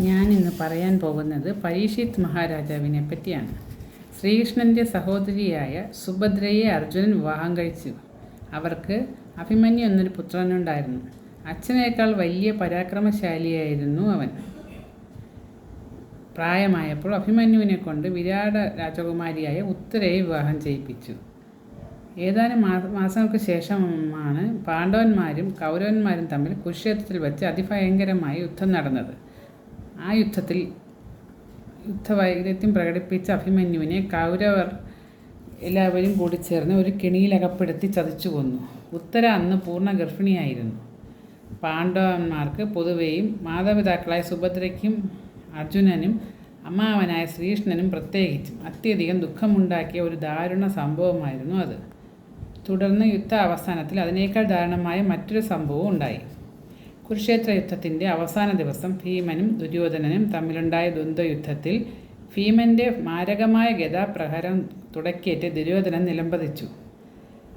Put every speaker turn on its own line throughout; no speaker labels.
ഞാൻ ഇന്ന് പറയാൻ പോകുന്നത് പരീക്ഷിത് മഹാരാജാവിനെ പറ്റിയാണ്. ശ്രീകൃഷ്ണന്റെ സഹോദരിയായ സുഭദ്രയെ അർജുനൻ വിവാഹം കഴിച്ചു. അവർക്ക് അഭിമന്യു എന്നൊരു പുത്രനുണ്ടായിരുന്നു. അച്ഛനേക്കാൾ വലിയ പരാക്രമശാലിയായിരുന്നു അവൻ. പ്രായമായപ്പോൾ അഭിമന്യുവിനെ കൊണ്ട് വിരാട രാജകുമാരിയായ ഉത്തരയെ വിവാഹം ചെയ്യിപ്പിച്ചു. ഏതാനും മാസങ്ങൾക്ക് ശേഷമാണ് പാണ്ഡവന്മാരും കൗരവന്മാരും തമ്മിൽ കുരുക്ഷേത്രത്തിൽ വെച്ച് അതിഭയങ്കരമായി യുദ്ധം നടന്നത്. ആ യുദ്ധത്തിൽ യുദ്ധവൈര്യത്യം പ്രകടിപ്പിച്ച അഭിമന്യുവിനെ കൗരവർ എല്ലാവരും കൂടി ചേർന്ന് ഒരു കെണിയിലകപ്പെടുത്തി ചതിച്ചു കൊന്നു. ഉത്തര അന്ന് പൂർണ ഗർഭിണിയായിരുന്നു. പാണ്ഡവന്മാർക്ക് പൊതുവെയും മാതാപിതാക്കളായ സുഭദ്രയ്ക്കും അർജുനനും അമ്മാവനായ ശ്രീകൃഷ്ണനും പ്രത്യേകിച്ചും അത്യധികം ദുഃഖമുണ്ടാക്കിയ ഒരു ദാരുണ സംഭവമായിരുന്നു അത്. തുടർന്ന് യുദ്ധ അവസാനത്തിൽ അതിനേക്കാൾ ദാരുണമായ മറ്റൊരു സംഭവവും ഉണ്ടായി. കുരുക്ഷേത്ര യുദ്ധത്തിന്റെ അവസാന ദിവസം ഭീമനും ദുര്യോധനനും തമ്മിലുണ്ടായ ദ്വന്ദ്വയുദ്ധത്തിൽ ഭീമന്റെ മാരകമായ ഗതാപ്രഹരം തുടക്കേറ്റ് ദുര്യോധനൻ നിലംപതിച്ചു.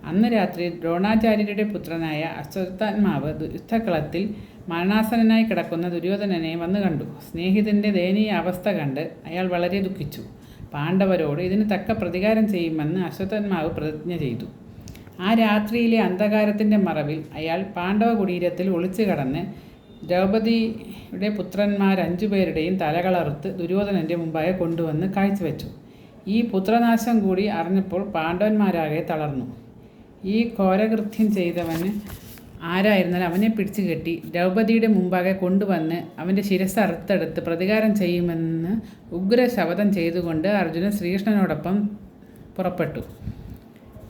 അന്ന് രാത്രി ദ്രോണാചാര്യരുടെ പുത്രനായ അശ്വത്ഥാത്മാവ് യുദ്ധക്കളത്തിൽ മരണാസനനായി കിടക്കുന്ന ദുര്യോധനനെ വന്നു കണ്ടു. സ്നേഹിതന്റെ ദയനീയ അവസ്ഥ കണ്ട് അയാൾ വളരെ ദുഃഖിച്ചു. പാണ്ഡവരോട് ഇതിന് തക്ക പ്രതികാരം ചെയ്യുമെന്ന് അശ്വത്ഥന്മാവ് പ്രതിജ്ഞ ചെയ്തു. ആ രാത്രിയിലെ അന്ധകാരത്തിന്റെ മറവിൽ അയാൾ പാണ്ഡവ കുടീരത്തിൽ ഒളിച്ചു കടന്ന് ദ്രൗപതിയുടെ പുത്രന്മാർ അഞ്ചുപേരുടെയും തലകളറുത്ത് ദുര്യോധനന്റെ മുമ്പായി കൊണ്ടുവന്ന് കാഴ്ചവെച്ചു. ഈ പുത്രനാശം കൂടി അറിഞ്ഞപ്പോൾ പാണ്ഡവന്മാരാകെ തളർന്നു. ഈ ഘോരകൃത്യം ചെയ്തവന് ആരായിരുന്നാലും അവനെ പിടിച്ചു കെട്ടി ദ്രൗപതിയുടെ മുമ്പാകെ കൊണ്ടുവന്ന് അവന്റെ ശിരസ് അറുത്തെടുത്ത് പ്രതികാരം ചെയ്യുമെന്ന് ഉഗ്ര ശപഥം ചെയ്തുകൊണ്ട് അർജുനൻ ശ്രീകൃഷ്ണനോടൊപ്പം പുറപ്പെട്ടു.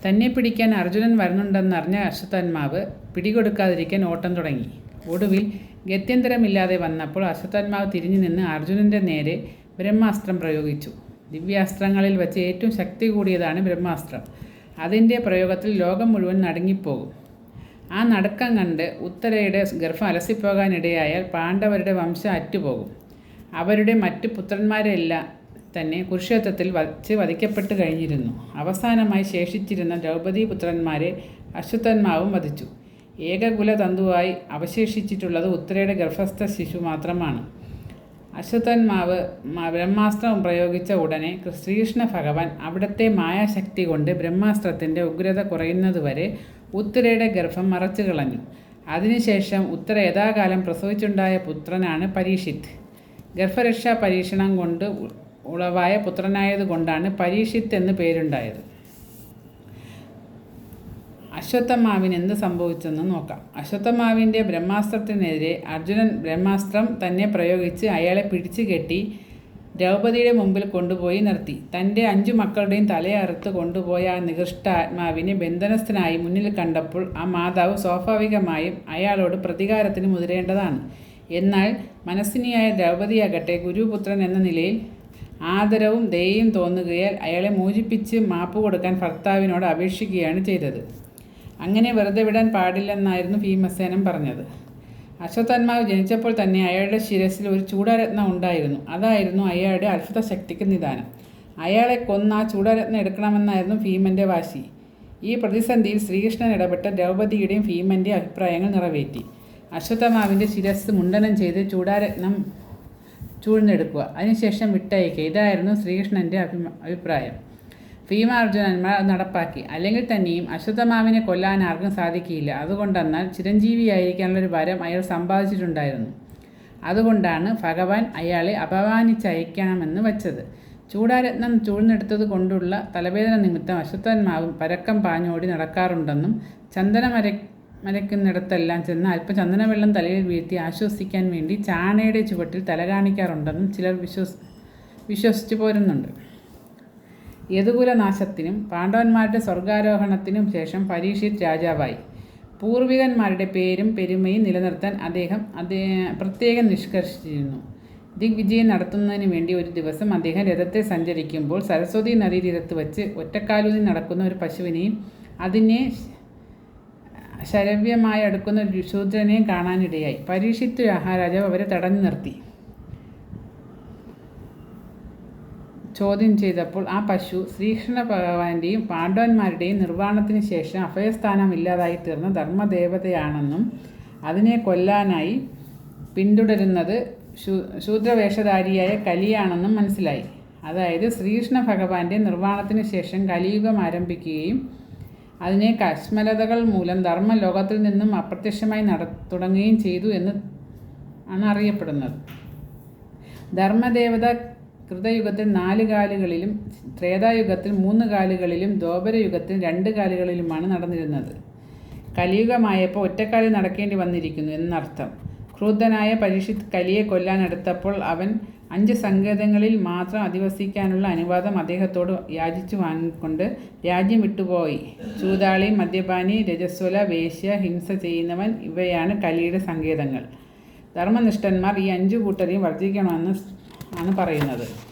തന്നെ പിടിക്കാൻ അർജുനൻ വരുന്നുണ്ടെന്നറിഞ്ഞ അശ്വത്ഥന്മാവ് പിടികൊടുക്കാതിരിക്കാൻ ഓട്ടം തുടങ്ങി. ഒടുവിൽ ഗത്യന്തരമില്ലാതെ വന്നപ്പോൾ അശ്വത്ഥന്മാവ് തിരിഞ്ഞു നിന്ന് അർജുനന്റെ നേരെ ബ്രഹ്മാസ്ത്രം പ്രയോഗിച്ചു. ദിവ്യാസ്ത്രങ്ങളിൽ വെച്ച് ഏറ്റവും ശക്തി കൂടിയതാണ് ബ്രഹ്മാസ്ത്രം. അതിന്റെ പ്രയോഗത്തിൽ ലോകം മുഴുവൻ നടുങ്ങിപ്പോകും. ആ നടുക്കം കണ്ട് ഉത്തരയുടെ ഗർഭം അലസിപ്പോകാനിടയായാൽ പാണ്ഡവരുടെ വംശം അറ്റുപോകും. അവരുടെ മറ്റു പുത്രന്മാരെല്ലാം തന്നെ കുരുക്ഷേത്രത്തിൽ വച്ച് വധിക്കപ്പെട്ട് കഴിഞ്ഞിരുന്നു. അവസാനമായി ശേഷിച്ചിരുന്ന ദ്രൗപദി പുത്രന്മാരെ അശ്വത്ഥന്മാവും വധിച്ചു. ഏകകുല തന്തുവായി അവശേഷിച്ചിട്ടുള്ളത് ഉത്തരയുടെ ഗർഭസ്ഥ ശിശു മാത്രമാണ്. അശ്വത്ഥന്മാവ് ബ്രഹ്മാസ്ത്രം പ്രയോഗിച്ച ഉടനെ ശ്രീകൃഷ്ണ ഭഗവാൻ അവിടുത്തെ മായാശക്തി കൊണ്ട് ബ്രഹ്മാസ്ത്രത്തിന്റെ ഉഗ്രത കുറയുന്നതുവരെ ഉത്തരയുടെ ഗർഭം മറച്ചു കളഞ്ഞു. അതിനുശേഷം ഉത്തര യഥാകാലം പ്രസവിച്ചുണ്ടായ പുത്രനാണ് പരീക്ഷിത്. ഗർഭരക്ഷാ പരീക്ഷണം കൊണ്ട് ഉളവായ പുത്രനായതുകൊണ്ടാണ് പരീക്ഷിത്ത് എന്ന് പേരുണ്ടായത്. അശ്വത്ഥമാവിന് എന്ത് സംഭവിച്ചെന്ന് നോക്കാം. അശ്വത്ഥമാവിന്റെ ബ്രഹ്മാസ്ത്രത്തിനെതിരെ അർജുനൻ ബ്രഹ്മാസ്ത്രം തന്നെ പ്രയോഗിച്ച് അയാളെ പിടിച്ചു കെട്ടി ദ്രൗപതിയുടെ മുമ്പിൽ കൊണ്ടുപോയി നിർത്തി. തന്റെ അഞ്ചു മക്കളുടെയും തലയറുത്ത് കൊണ്ടുപോയ ആ നികൃഷ്ട ആത്മാവിനെ ബന്ധനസ്ഥനായി മുന്നിൽ കണ്ടപ്പോൾ ആ മാതാവ് സ്വാഭാവികമായും അയാളോട് പ്രതികാരത്തിന് മുതിരേണ്ടതാണ്. എന്നാൽ മനസ്സിനിയായ ദ്രൗപതിയാകട്ടെ ഗുരുപുത്രൻ എന്ന നിലയിൽ ആദരവും ദയയും തോന്നുകയാൽ അയാളെ മോചിപ്പിച്ച് മാപ്പ് കൊടുക്കാൻ ഭർത്താവിനോട് അപേക്ഷിക്കുകയാണ് ചെയ്തത്. അങ്ങനെ വെറുതെ വിടാൻ പാടില്ലെന്നായിരുന്നു ഭീമസേനം പറഞ്ഞത്. അശ്വത്ഥന്മാവ് ജനിച്ചപ്പോൾ തന്നെ അയാളുടെ ശിരസിൽ ഒരു ചൂടാരത്നം ഉണ്ടായിരുന്നു. അതായിരുന്നു അയാളുടെ അത്ഭുത ശക്തിക്ക് നിദാനം. അയാളെ കൊന്ന ആ ചൂടാരത്നം എടുക്കണമെന്നായിരുന്നു ഭീമന്റെ വാശി. ഈ പ്രതിസന്ധിയിൽ ശ്രീകൃഷ്ണൻ ഇടപെട്ട ദ്രൗപദിയുടെയും ഭീമന്റെ അഭിപ്രായങ്ങൾ നിറവേറ്റി. അശ്വത്ഥമാവിന്റെ ശിരസ് മുണ്ടനം ചെയ്ത് ചൂടാരത്നം ചൂഴ്ന്നെടുക്കുക. അതിനുശേഷം വിട്ടയക്കുക ഇതായിരുന്നു ശ്രീകൃഷ്ണന്റെ അഭിമ അഭിപ്രായം. ഭീമാർജുനന്മാർ അത് നടപ്പാക്കി. അല്ലെങ്കിൽ തന്നെയും അശ്വത്ഥമാവിനെ കൊല്ലാൻ ആർക്കും സാധിക്കില്ല. അതുകൊണ്ടെന്നാൽ ചിരഞ്ജീവിയായിരിക്കാനുള്ളൊരു വരം അയാൾ സമ്പാദിച്ചിട്ടുണ്ടായിരുന്നു. അതുകൊണ്ടാണ് ഭഗവാൻ അയാളെ അപമാനിച്ചയക്കണമെന്ന് വച്ചത്. ചൂടാരത്നം ചൂഴ്ന്നെടുത്തത് കൊണ്ടുള്ള തലവേദന നിമിത്തം അശ്വത്ഥന്മാവും പരക്കം പാഞ്ഞോടി നടക്കാറുണ്ടെന്നും ചന്ദന മര മരക്കുന്നിടത്തെല്ലാം ചെന്ന് അല്പം ചന്ദനവെള്ളം തലയിൽ വീഴ്ത്തി ആശ്വസിക്കാൻ വേണ്ടി ചാണയുടെ ചുവട്ടിൽ തല കാണിക്കാറുണ്ടെന്നും ചിലർ വിശ്വസ് വിശ്വസിച്ചു പോരുന്നുണ്ട്. യദുകുലനാശത്തിനും പാണ്ഡവന്മാരുടെ സ്വർഗാരോഹണത്തിനും ശേഷം പരീക്ഷിത് രാജാവായി. പൂർവികന്മാരുടെ പേരും പെരുമയും നിലനിർത്താൻ അദ്ദേഹം അതേ പ്രത്യേകം നിഷ്കർഷിച്ചിരുന്നു. ദിഗ്വിജയം നടത്തുന്നതിന് വേണ്ടി ഒരു ദിവസം അദ്ദേഹം രഥത്തെ സഞ്ചരിക്കുമ്പോൾ സരസ്വതി നദീതീരത്ത് വെച്ച് ഒറ്റക്കാലൂതി നടക്കുന്ന ഒരു പശുവിനെയും അതിനെ ശരവ്യമായി അടുക്കുന്ന ഒരു ശൂദ്രനെയും കാണാനിടയായി. പരീക്ഷിത്തു മഹാരാജാവ് അവരെ തടഞ്ഞു നിർത്തി. ചോദ്യം ചെയ്തപ്പോൾ ആ പശു ശ്രീകൃഷ്ണ ഭഗവാന്റെയും പാണ്ഡവന്മാരുടെയും നിർവാണത്തിന് ശേഷം അഭയസ്ഥാനം ഇല്ലാതായി തീർന്ന ധർമ്മദേവതയാണെന്നും അതിനെ കൊല്ലാനായി പിന്തുടരുന്നത് ശൂദ്രവേഷധാരിയായ കലിയാണെന്നും മനസ്സിലായി. അതായത് ശ്രീകൃഷ്ണ ഭഗവാന്റെ നിർവാണത്തിന് ശേഷം കലിയുഗം ആരംഭിക്കുകയും അതിനെ കശ്മലതകൾ മൂലം ധർമ്മ ലോകത്തിൽ നിന്നും അപ്രത്യക്ഷമായി നട തുടങ്ങുകയും ചെയ്തു എന്ന് ആണ് അറിയപ്പെടുന്നത്. ധർമ്മദേവത കൃതയുഗത്തിൽ നാല് കാലുകളിലും ത്രേതായുഗത്തിൽ മൂന്ന് കാലുകളിലും ദോപരയുഗത്തിൽ രണ്ട് കാലുകളിലുമാണ് നടന്നിരുന്നത്. കലിയുഗമായപ്പോൾ ഒറ്റക്കാലിൽ നടക്കേണ്ടി വന്നിരിക്കുന്നു എന്നർത്ഥം. ക്രൂദ്ധനായ പരീക്ഷിത് കലിയെ കൊല്ലാനെടുത്തപ്പോൾ അവൻ അഞ്ച് സങ്കേതങ്ങളിൽ മാത്രം അധിവസിക്കാനുള്ള അനുവാദം അദ്ദേഹത്തോട് യാചിച്ചു വാങ്ങിക്കൊണ്ട് രാജ്യം വിട്ടുപോയി. ചൂതാളി മദ്യപാനി രജസ്വല വേശ്യ ഹിംസ ചെയ്യുന്നവൻ ഇവയാണ് കലിയുടെ സങ്കേതങ്ങൾ. ധർമ്മനിഷ്ഠന്മാർ ഈ അഞ്ചു കൂട്ടരെയും വർജിക്കണമെന്ന് ആണ് പറയുന്നത്.